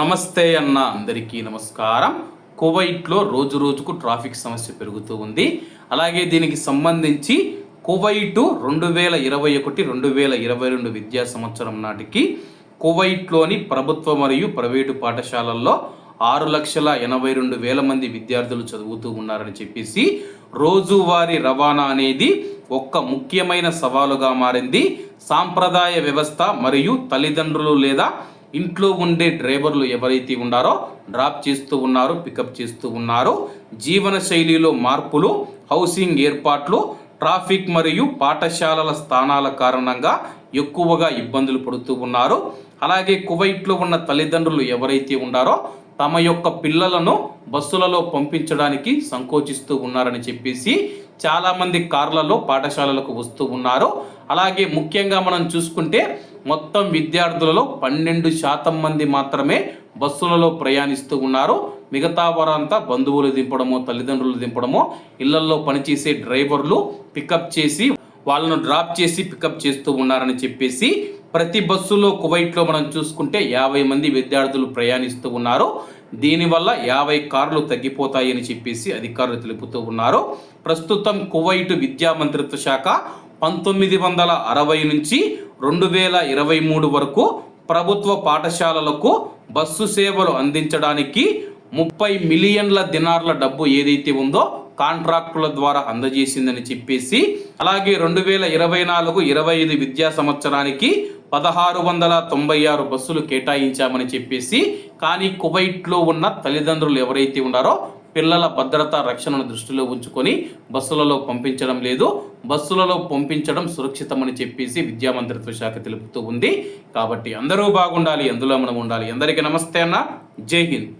నమస్తే అన్న అందరికీ నమస్కారం. కువైట్లో రోజు రోజుకు ట్రాఫిక్ సమస్య పెరుగుతూ ఉంది. అలాగే దీనికి సంబంధించి కువైటు రెండు వేల ఇరవై ఒకటి రెండు వేల ఇరవై రెండు విద్యా సంవత్సరం నాటికి కువైట్లోని ప్రభుత్వ మరియు ప్రైవేటు పాఠశాలల్లో ఆరు లక్షల ఎనభై రెండు వేల మంది విద్యార్థులు చదువుతూ ఉన్నారని చెప్పేసి రోజువారీ రవాణా అనేది ఒక్క ముఖ్యమైన సవాలుగా మారింది. సాంప్రదాయ వ్యవస్థ మరియు తల్లిదండ్రులు లేదా ఇంట్లో ఉండే డ్రైవర్లు ఎవరైతే ఉన్నారో డ్రాప్ చేస్తూ ఉన్నారో పికప్ చేస్తూ ఉన్నారు. జీవన శైలిలో మార్పులు హౌసింగ్ ఏర్పాట్లు ట్రాఫిక్ మరియు పాఠశాలల స్థానాల కారణంగా ఎక్కువగా ఇబ్బందులు పడుతూ ఉన్నారు. అలాగే కువైట్లో ఉన్న తల్లిదండ్రులు ఎవరైతే ఉన్నారో తమ యొక్క పిల్లలను బస్సులలో పంపించడానికి సంకోచిస్తూ ఉన్నారని చెప్పేసి చాలామంది కార్లలో పాఠశాలలకు వస్తూ ఉన్నారు. అలాగే ముఖ్యంగా మనం చూసుకుంటే మొత్తం విద్యార్థులలో పన్నెండు శాతం మంది మాత్రమే బస్సులలో ప్రయాణిస్తూ ఉన్నారు. మిగతా వారంతా బంధువులు దింపడమో తల్లిదండ్రులు దింపడమో ఇళ్ళలో పనిచేసే డ్రైవర్లు పికప్ చేసి వాళ్ళను డ్రాప్ చేసి పికప్ చేస్తూ ఉన్నారని చెప్పేసి ప్రతి బస్సులో కువైట్లో మనం చూసుకుంటే యాభై మంది విద్యార్థులు ప్రయాణిస్తూ ఉన్నారు. దీనివల్ల యాభై కార్లు తగ్గిపోతాయని చెప్పేసి అధికారులు తెలుపుతూ ఉన్నారు. ప్రస్తుతం కువైట్ విద్యా మంత్రిత్వ శాఖ పంతొమ్మిది వందల అరవై నుంచి రెండు వేల ఇరవై మూడు వరకు ప్రభుత్వ పాఠశాలలకు బస్సు సేవలు అందించడానికి ముప్పై మిలియన్ల దినార్ల డబ్బు ఏదైతే ఉందో కాంట్రాక్టుల ద్వారా అందజేసిందని చెప్పేసి అలాగే రెండు వేల ఇరవై నాలుగు ఇరవై ఐదు విద్యా సంవత్సరానికి పదహారు వందల తొంభై ఆరు బస్సులు కేటాయించామని చెప్పేసి కానీ కువైట్లో ఉన్న తల్లిదండ్రులు ఎవరైతే ఉన్నారో పిల్లల భద్రత రక్షణను దృష్టిలో ఉంచుకొని బస్సులలో పంపించడం లేదు. బస్సులలో పంపించడం సురక్షితమని చెప్పేసి విద్యా మంత్రిత్వ శాఖ తెలుపుతూ ఉంది. కాబట్టి అందరూ బాగుండాలి అందులో మనం ఉండాలి. అందరికీ నమస్తే అన్న. జై హింద్.